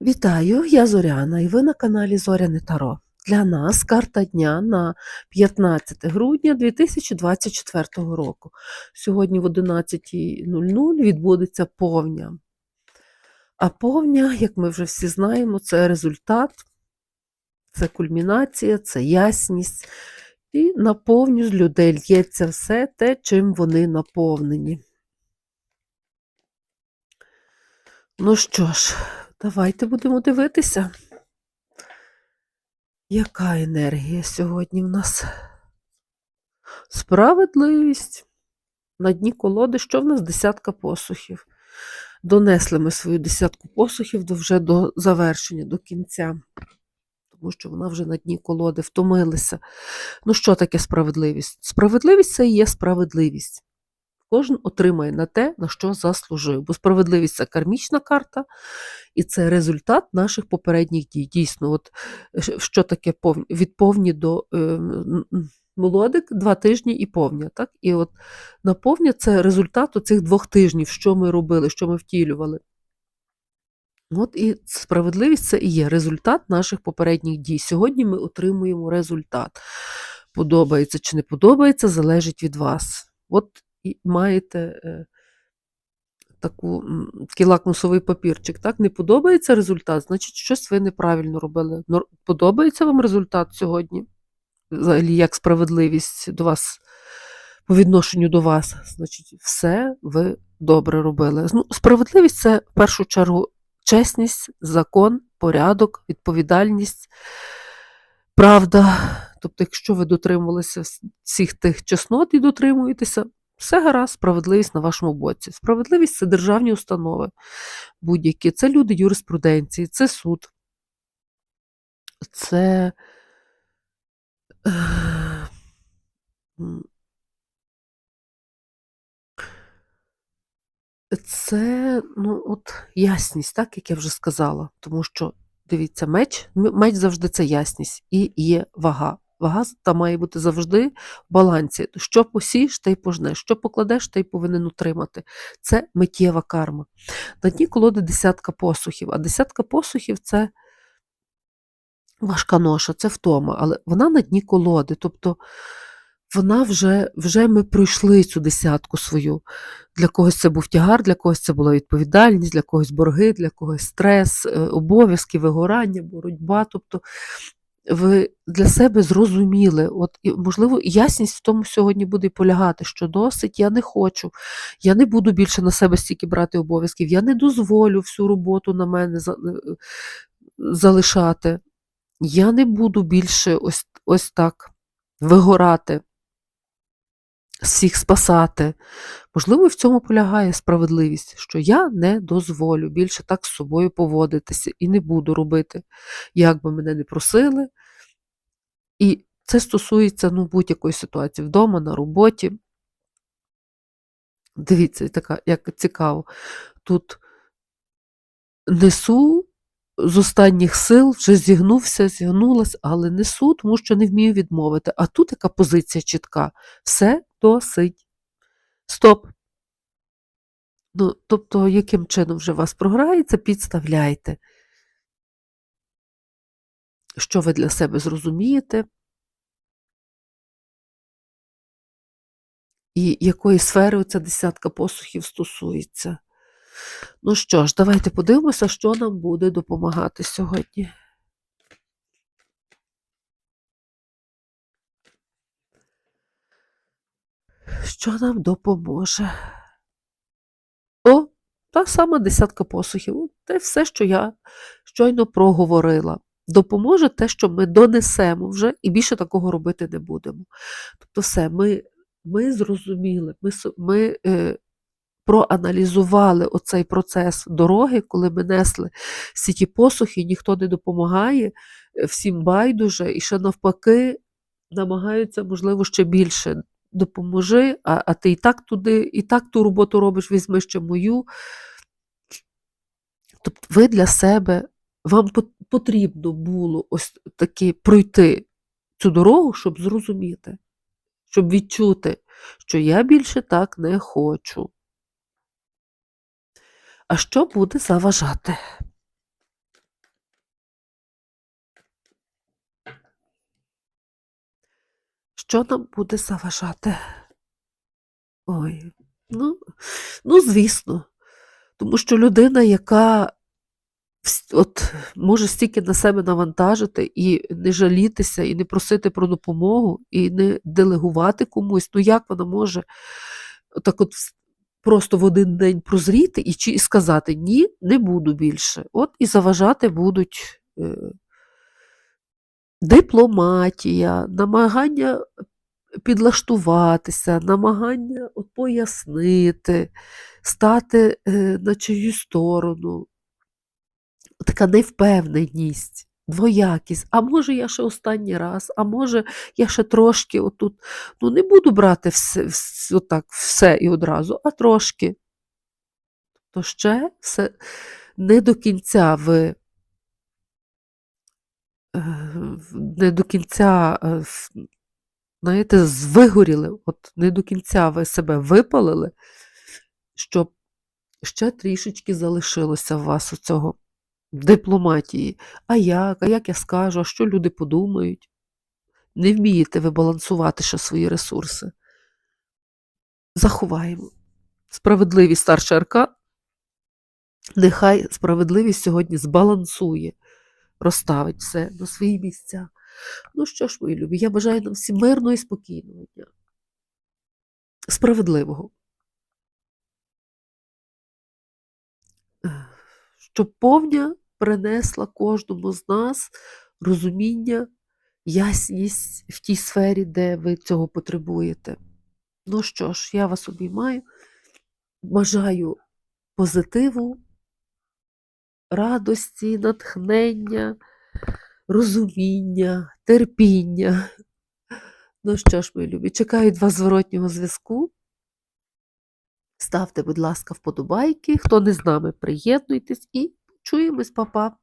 Вітаю, я Зоряна, і ви на каналі Зоряне Таро. Для нас карта дня на 15 грудня 2024 року. Сьогодні в 11.00 відбудеться повня. А повня, як ми вже всі знаємо, це результат, це кульмінація, це ясність. І на повню з людей лється все те, чим вони наповнені. Ну що ж, давайте будемо дивитися, яка енергія сьогодні в нас? Справедливість. На дні колоди, що в нас десятка посухів. Донесли ми свою десятку посухів до, вже до завершення, до кінця, тому що вона вже на дні колоди втомилася. Ну, що таке справедливість? Справедливість це і є справедливість. Кожен отримає на те, на що заслужив. Бо справедливість це кармічна карта, і це результат наших попередніх дій. Дійсно, от що таке від повні до е, молодик, два тижні і повня. Так? І от на це результат цих двох тижнів, що ми робили, що ми втілювали. От і справедливість це і є результат наших попередніх дій. Сьогодні ми отримуємо результат. Подобається чи не подобається, залежить від вас. От і маєте е, таку, такий лакмусовий папірчик. Так? Не подобається результат, значить, щось ви неправильно робили. Подобається вам результат сьогодні? Взагалі, як справедливість до вас по відношенню до вас, значить, все ви добре робили. Ну, справедливість це в першу чергу чесність, закон, порядок, відповідальність, правда. Тобто, якщо ви дотримувалися всіх тих чеснот і дотримуєтеся, все гаразд, справедливість на вашому боці. Справедливість це державні установи будь-які, це люди юриспруденції, це суд, це. Це, ну, от ясність, так, як я вже сказала. Тому що, дивіться, меч, меч завжди це ясність і є вага. Вага та має бути завжди в балансі. Що посієш, те й пожнеш, що покладеш, те й повинен утримати. Це миттєва карма. На дні колоди десятка посухів, а десятка посухів це важка ноша, це втома, але вона на дні колоди. Тобто вона вже, вже ми пройшли цю десятку свою. Для когось це був тягар, для когось це була відповідальність, для когось борги, для когось стрес, е, обов'язки, вигорання, боротьба. Тобто ви для себе зрозуміли, от, і, можливо, ясність в тому сьогодні буде полягати, що досить, я не хочу, я не буду більше на себе стільки брати обов'язків, я не дозволю всю роботу на мене е, залишати. Я не буду більше ось, ось так вигорати, всіх спасати. Можливо, в цьому полягає справедливість, що я не дозволю більше так з собою поводитися і не буду робити, як би мене не просили. І це стосується ну, будь-якої ситуації вдома, на роботі. Дивіться, така, як цікаво. Тут несу з останніх сил, вже зігнувся, зігнулась, але несу, тому що не вмію відмовити. А тут яка позиція чітка. Все досить. Стоп. Ну, тобто, яким чином вже вас програється, підставляйте. Що ви для себе зрозумієте, і якої сфери ця десятка посухів стосується. Ну що ж, давайте подивимося, що нам буде допомагати сьогодні. Що нам допоможе? О, та сама десятка посухів. Те все, що я щойно проговорила. Допоможе те, що ми донесемо вже і більше такого робити не будемо. Тобто, все, ми, ми зрозуміли, ми, ми е, проаналізували оцей процес дороги, коли ми несли всі ті посухи, ніхто не допомагає, е, всім байдуже, і ще навпаки намагаються, можливо, ще більше. Допоможи, а, а ти і так туди, і так ту роботу робиш, візьми ще мою. Тобто ви для себе, вам потрібно було ось таки пройти цю дорогу, щоб зрозуміти, щоб відчути, що я більше так не хочу. А що буде заважати? Що нам буде заважати? Ой, ну, ну, звісно. Тому що людина, яка от, може стільки на себе навантажити і не жалітися, і не просити про допомогу, і не делегувати комусь, ну як вона може так от просто в один день прозріти і, чи, сказати ні, не буду більше. От і заважати будуть е, дипломатія, намагання підлаштуватися, намагання пояснити, стати е, на чиюсь сторону. Така невпевненість, двоякість. А може, я ще останній раз, а може, я ще трошки отут. Ну, не буду брати все, все, отак, все і одразу, а трошки. То ще все не до кінця ви. Е, Не до кінця, е, знаєте, звигоріли, от не до кінця ви себе випалили, щоб ще трішечки залишилося в вас оцього дипломатії. А як? А як я скажу? А що люди подумають? Не вмієте ви балансувати ще свої ресурси. Заховаємо. Справедливість старша аркан. Нехай справедливість сьогодні збалансує, розставить все на свої місця. Ну що ж, мої любі, я бажаю нам всім мирного і спокійного дня. Справедливого. Щоб повня принесла кожному з нас розуміння, ясність в тій сфері, де ви цього потребуєте. Ну що ж, я вас обіймаю, бажаю позитиву, радості, натхнення, розуміння, терпіння. Ну що ж, мої любі, чекаю від вас зворотнього зв'язку. Ставте, будь ласка, вподобайки. Хто не з нами, приєднуйтесь і чуємось, па-па.